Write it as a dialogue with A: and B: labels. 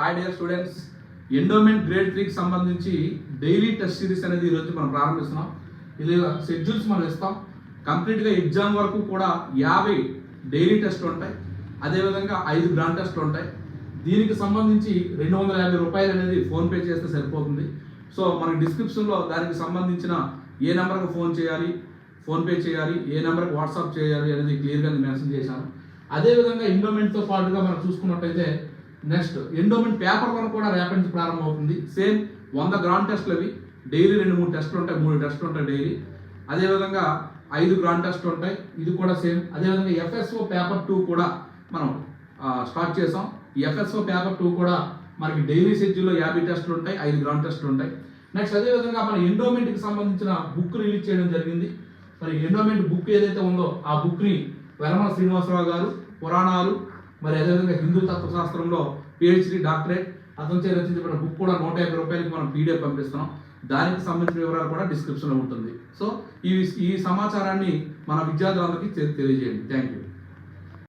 A: Hi dear students endowment grade త్రీకి సంబంధించి daily test series అనేది ఈరోజు మనం ప్రారంభిస్తున్నాం. ఇది షెడ్యూల్స్ మనం ఇస్తాం. కంప్లీట్గా ఎగ్జామ్ వరకు కూడా యాభై డైలీ టెస్ట్ ఉంటాయి. అదేవిధంగా ఐదు గ్రాండ్ టెస్ట్ ఉంటాయి. దీనికి సంబంధించి రెండు వందల యాభై రూపాయలు అనేది ఫోన్పే చేస్తే సరిపోతుంది. సో మనకి డిస్క్రిప్షన్లో దానికి సంబంధించిన ఏ నెంబర్కి ఫోన్ చేయాలి ఫోన్పే చేయాలి ఏ నెంబర్కి వాట్సాప్ చేయాలి అనేది క్లియర్గా మెన్షన్ చేశాను. అదేవిధంగా ఎండోమెంట్తో పాటుగా మనం చూసుకున్నట్టయితే నెక్స్ట్ ఎండోమెంట్ పేపర్ వన్ కూడా రేపటి నుంచి ప్రారంభమవుతుంది. సేమ్ వంద గ్రాండ్ టెస్ట్లు అవి. డైలీ రెండు మూడు టెస్ట్లు ఉంటాయి. మూడు టెస్ట్లు ఉంటాయి డైలీ అదేవిధంగా ఐదు గ్రాండ్ టెస్ట్లు ఉంటాయి. ఇది కూడా సేమ్ అదేవిధంగా ఎఫ్ఎస్ఓ పేపర్ టూ కూడా మనం స్టార్ట్ చేసాం. ఎఫ్ఎస్ఓ పేపర్ టూ కూడా మనకి డైలీ షెడ్యూల్లో యాభై టెస్ట్లు ఉంటాయి. ఐదు గ్రాండ్ టెస్ట్లు ఉంటాయి. నెక్స్ట్ అదేవిధంగా మన ఎండోమెంట్కి సంబంధించిన బుక్ రిలీజ్ చేయడం జరిగింది. మరి ఎండోమెంట్ బుక్ ఏదైతే ఉందో ఆ బుక్ని వెలమ శ్రీనివాసరావు గారు పురాణాలు మరి అదేవిధంగా హిందూ తత్వశాస్త్రంలో పిహెచ్డి డాక్టరేట్ అతను చే రచించబడిన బుక్ కూడా నూట యాభై రూపాయలకి మనం పీడిఎఫ్ పంపిస్తున్నాం. దానికి సంబంధించిన వివరాలు కూడా డిస్క్రిప్షన్లో ఉంటుంది. సో ఈ ఈ సమాచారాన్ని మన విద్యార్థులందరికీ తెలియజేయండి థ్యాంక్ యూ